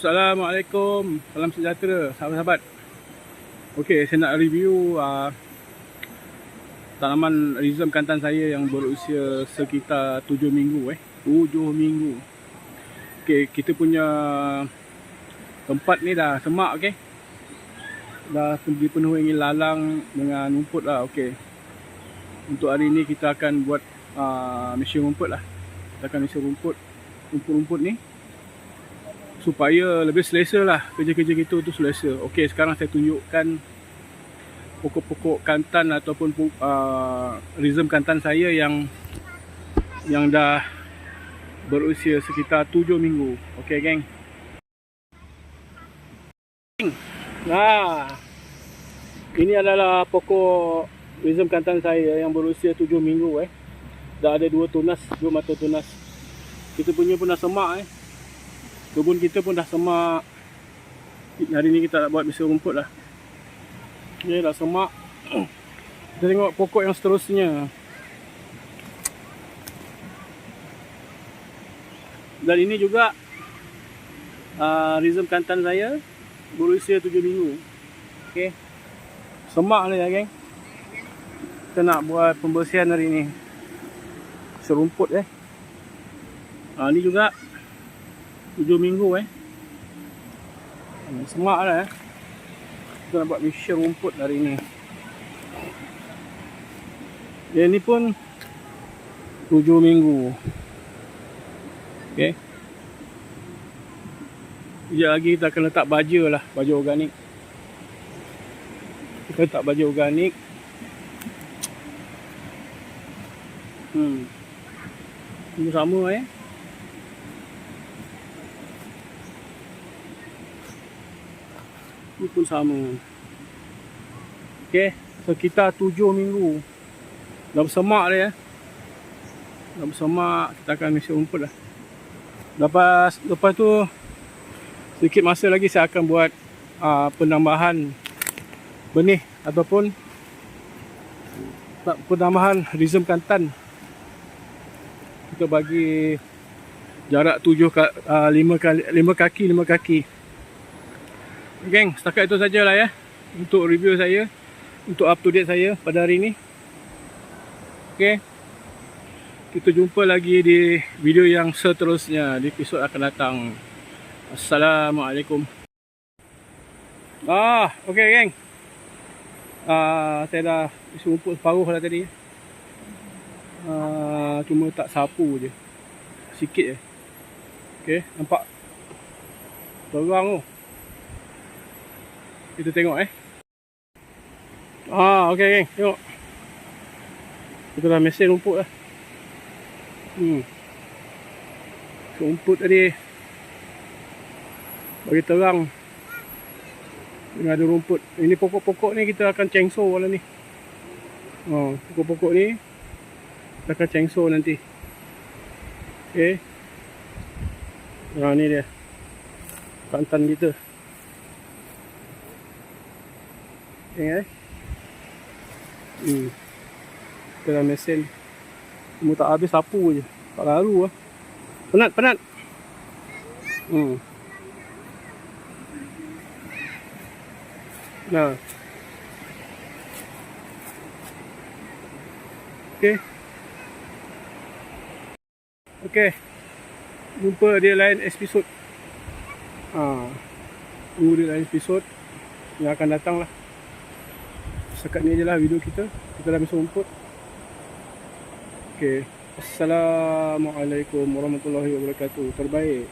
Assalamualaikum. Salam sejahtera sahabat-sahabat. Okey, saya nak review uh, tanaman rhizome kantan saya yang berusia sekitar 7 minggu eh. 7 minggu. Okey, kita punya tempat ni dah semak okey. Dah dipenuhi lalang dengan rumput lah okey. Untuk hari ni kita akan buat uh, mesin rumput lah. Kita akan mesin rumput. Rumput-rumput ni supaya lebih selesa lah kerja-kerja kita tu selesa. Okey, sekarang saya tunjukkan pokok-pokok kantan ataupun uh, rhizome kantan saya yang yang dah berusia sekitar 7 minggu. Okey, geng. Nah. Ini adalah pokok rhizome kantan saya yang berusia 7 minggu eh. Dah ada dua tunas, dua mata tunas. Kita punya pun dah semak eh kebun kita pun dah semak. Hari ni kita nak buat besi rumput lah. Ni dah semak. Kita tengok pokok yang seterusnya. Dan ini juga uh, rhizome kantan saya berusia 7 minggu. Ok semak ni ya geng. Kita nak buat pembersihan hari ni. Serumput eh. Uh, ni juga 7 minggu eh. Semak lah eh. Kita nak buat mission rumput hari ni. Dia ni pun 7 minggu. Okay Sekejap lagi kita akan letak baja lah Baja organik. Kita letak baja organik. Hmm. Sama eh Ni pun sama. Okey, sekitar so 7 minggu. Dah bersemak dia. Eh. Dah bersemak, kita akan isi rumput lah. Lepas, lepas tu, sedikit masa lagi saya akan buat uh, penambahan benih ataupun penambahan rhizome kantan. Kita bagi jarak 7 uh, 5 kali 5 kaki 5 kaki. Geng, setakat itu sajalah ya untuk review saya, untuk up to date saya pada hari ini. Okey. Kita jumpa lagi di video yang seterusnya di episod akan datang. Assalamualaikum. Ah, okey geng. Ah, saya dah isi rumput separuh lah tadi. Ah, cuma tak sapu je. Sikit je. Okey, nampak? Terang tu. Kita tengok eh. Ah, okey geng, tengok. Kita dah mesin rumput lah. Hmm. Rumput tadi. Bagi terang. Ini ada rumput. Ini pokok-pokok ni kita akan cengso lah ni. Oh, pokok-pokok ni kita akan cengso nanti. Okey. Nah, ni dia. Pantan kita. Tengok eh. Hmm. Dah mesin. Cuma tak habis sapu je. Tak lalu lah. Penat, penat. Hmm. Nah. Okay. Okay. Jumpa dia lain episod. Ha. Tunggu dia lain episod. Yang akan datang lah setakat ni je lah video kita. Kita dah bisa rumput. Ok Assalamualaikum warahmatullahi wabarakatuh. Terbaik